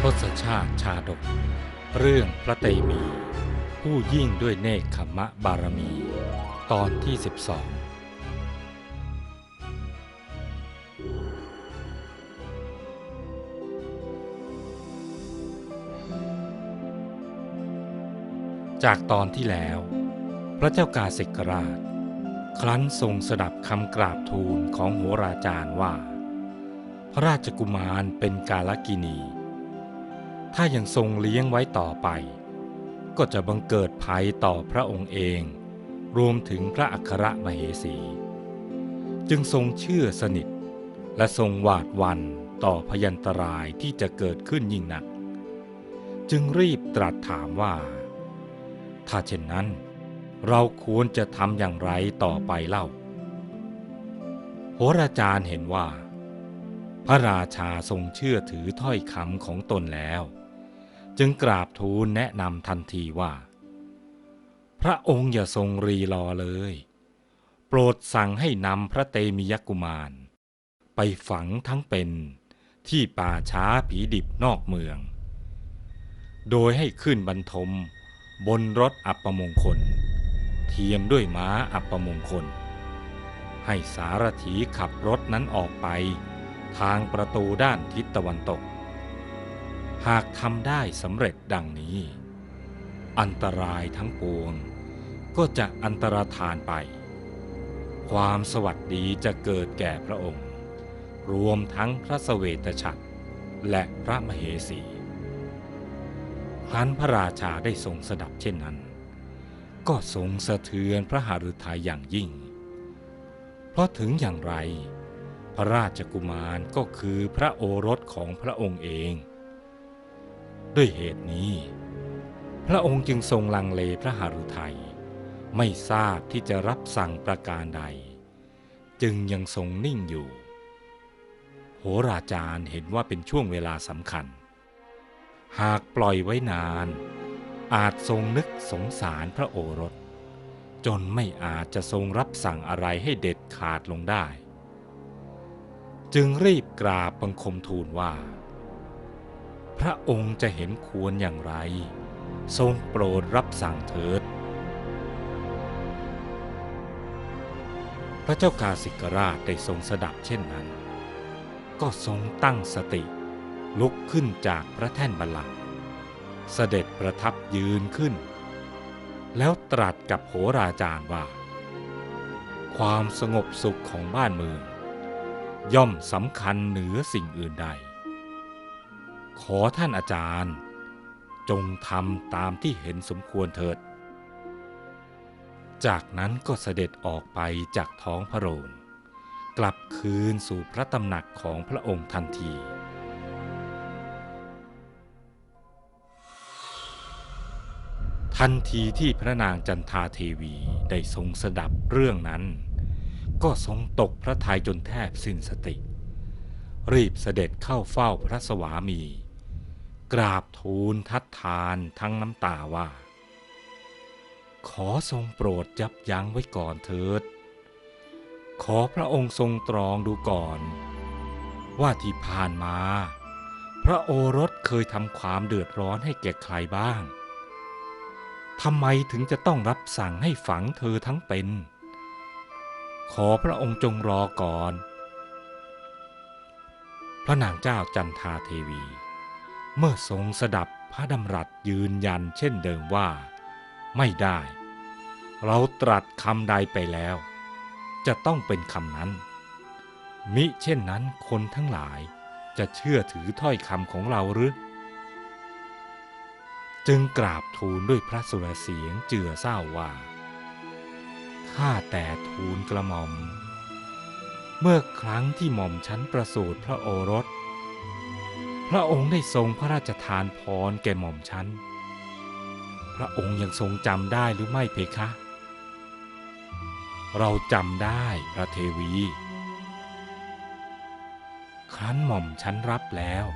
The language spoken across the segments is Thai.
ทศชาติชาดก เรื่องพระเตมี ผู้ยิ่งด้วยเนคขมะบารมี ตอนที่ 12 จากตอนที่แล้ว ระเจ้ากาสิกราช ครั้นทรงสดับคำกราบทูลของโหราจารย์ว่า พระราชกุมารเป็นกาลกินี ถ้ายังทรงเลี้ยงไว้ต่อไป ก็จะบังเกิดภัยต่อพระองค์เอง รวมถึงพระอัครมเหสี จึงทรงเชื่อสนิท และทรงหวาดหวันต่อพยันตรายที่จะเกิดขึ้นยิ่งหนัก จึงรีบตรัสถามว่า ถ้าเช่นนั้น เราควรจะทำอย่างไรต่อไปเล่า โหราจารย์เห็นว่า พระราชาทรงเชื่อถือถ้อยคำของตนแล้ว จึงกราบทูลแนะนำทันทีว่า พระองค์อย่าทรงรีรอเลย โปรดสั่งให้นำพระเตมียกุมาร ไปฝังทั้งเป็นที่ป่าช้าผีดิบนอกเมือง โดยให้ขึ้นบรรทมบนรถอัปมงคล เทียมด้วยม้าอัปมงคล ให้สารถีขับรถนั้นออกไป ทางประตูด้านทิศตะวันตก หากทำได้สำเร็จดังนี้ อันตรายทั้งปวง ก็จะอันตรธานไป ความสวัสดีจะเกิดแก่พระองค์ รวมทั้งพระสเวตฉัตรและพระมเหสีครั้นพระราชาได้ทรงสดับเช่นนั้น ก็ทรงสะเทือนพระหฤทัยอย่างยิ่ง เพราะถึงอย่างไร พระราชกุมารก็คือพระโอรสของพระองค์เอง ด้วยเหตุนี้ พระองค์จึงทรงลังเลพระหฤทัยไม่ทราบที่จะรับสั่งประการใด จึงยังทรงนิ่งอยู่ โหราจารย์เห็นว่าเป็นช่วงเวลาสำคัญ หากปล่อยไว้นาน อาจทรงนึกสงสารพระโอรส จนไม่อาจจะทรงรับสั่งอะไรให้เด็ดขาดลงได้ จึงรีบกราบบังคมทูลว่า พระองค์จะเห็นควรอย่างไร ทรงโปรดรับสั่งเถิด พระเจ้ากาสิกราชได้ทรงสดับเช่นนั้น ก็ทรงตั้งสติลุกขึ้นจากพระแท่นบัลลังก์ เสด็จประทับยืนขึ้น แล้วตรัสกับโหราจารย์ว่า ความสงบสุขของบ้านเมือง ย่อมสำคัญเหนือสิ่งอื่นใด ขอท่านอาจารย์ จงทำตามที่เห็นสมควรเถิด จากนั้นก็เสด็จออกไปจากท้องพระโรง กลับคืนสู่พระตำหนักของพระองค์ทันที ทันทีที่พระนางจันทาเทวีได้ทรงสดับเรื่องนั้น ก็ทรงตกพระทัยจนแทบสิ้นสติ รีบเสด็จเข้าเฝ้าพระสวามี กราบทูลทัดทานทั้งน้ำตาว่า ขอทรงโปรดยับยั้งไว้ก่อนเถิด ขอพระองค์ทรงตรองดูก่อน ว่าที่ผ่านมา พระโอรสเคยทำความเดือดร้อนให้แก่ใครบ้าง ทำไมถึงจะต้องรับสั่งให้ฝังเธอทั้งเป็น ขอพระองค์จงรอก่อน พระนางเจ้าจันทาเทวี เมื่อทรงสดับพระดำรัสยืนยันเช่นเดิมว่า ไม่ได้ เราตรัสคำใดไปแล้ว จะต้องเป็นคำนั้น มิเช่นนั้นคนทั้งหลายจะเชื่อถือถ้อยคำของเราหรือ จึงกราบทูลด้วยพระสุรเสียงเจือเศร้าว่า ข้าแต่ทูลกระหม่อม เมื่อครั้งที่หม่อมชั้นประสูติพระโอรส พระองค์ได้ทรงพระราชทานพรแก่หม่อมชั้น พระองค์ยังทรงจำได้หรือไม่เพคะ เราจำได้พระเทวี ครั้นหม่อมชั้นรับแล้ว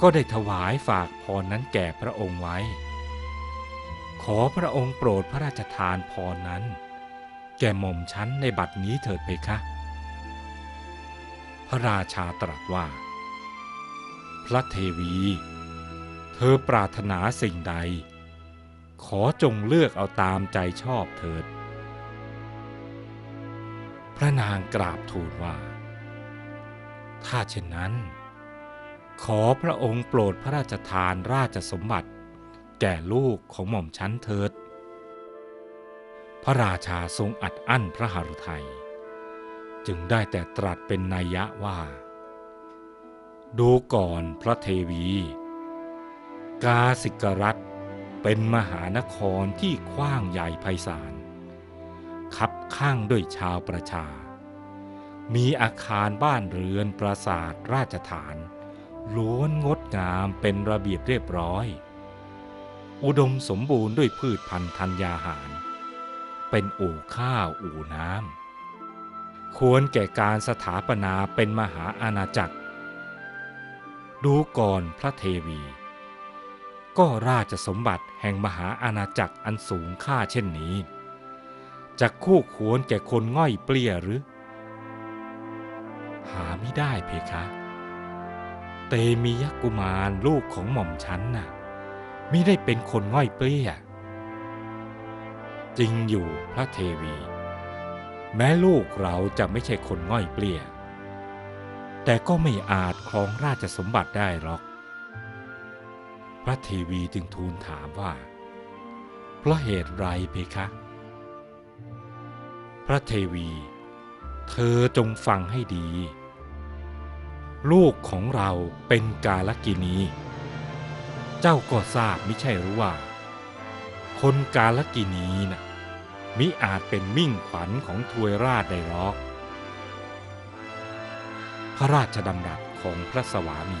ก็ได้ถวายฝากพรนั้นแก่พระองค์ไว้ ขอพระองค์โปรดพระราชทานพรนั้น แก่หม่อมชั้นในบัดนี้เถิดเพคะ พระราชาตรัสว่า พระเทวี เธอปรารถนาสิ่งใด ขอจงเลือกเอาตามใจชอบเถิด พระนางกราบทูลว่า ถ้าเช่นนั้น ขอพระองค์โปรดพระราชทานราชสมบัติ แก่ลูกของหม่อมชั้นเถิด พระราชาทรงอัดอั้นพระหฤทัยจึงได้แต่ตรัสเป็นนัยยะว่า ดูก่อนพระเทวี กาสิกรัฐเป็นมหานครที่กว้างใหญ่ไพศาลคับข้างด้วยชาวประชา มีอาคารบ้านเรือนปราสาทราชฐาน ล้วนงดงามเป็นระเบียบเรียบร้อย อุดมสมบูรณ์ด้วยพืชพันธุ์ธัญญาหาร เป็นอู่ข้าวอู่น้ำควรแก่การสถาปนาเป็นมหาอาณาจักร ดูก่อนพระเทวี ก็ราชสมบัติแห่งมหาอาณาจักรอันสูงค่าเช่นนี้จะคู่ควรแก่คนง่อยเปลี้ยหรือ หาไม่ได้เพคะ เตมียกุมารลูกของหม่อมฉันน่ะมิได้เป็นคนง่อยเปลี้ย จริงอยู่พระเทวี แม้ลูกเราจะไม่ใช่คนง่อยเปลี้ย แต่ก็ไม่อาจครองราชสมบัติได้หรอก พระเทวีจึงทูลถามว่า เพราะเหตุไรเพคะ พระเทวี เธอจงฟังให้ดี ลูกของเราเป็นกาลกินี เจ้าก็ทราบไม่ใช่หรือว่า คนกาลกินีนะ่ะมิอาจเป็นมิ่งขวัญของทวยราชได้หรอก พระราชดำรัสของพระสวามี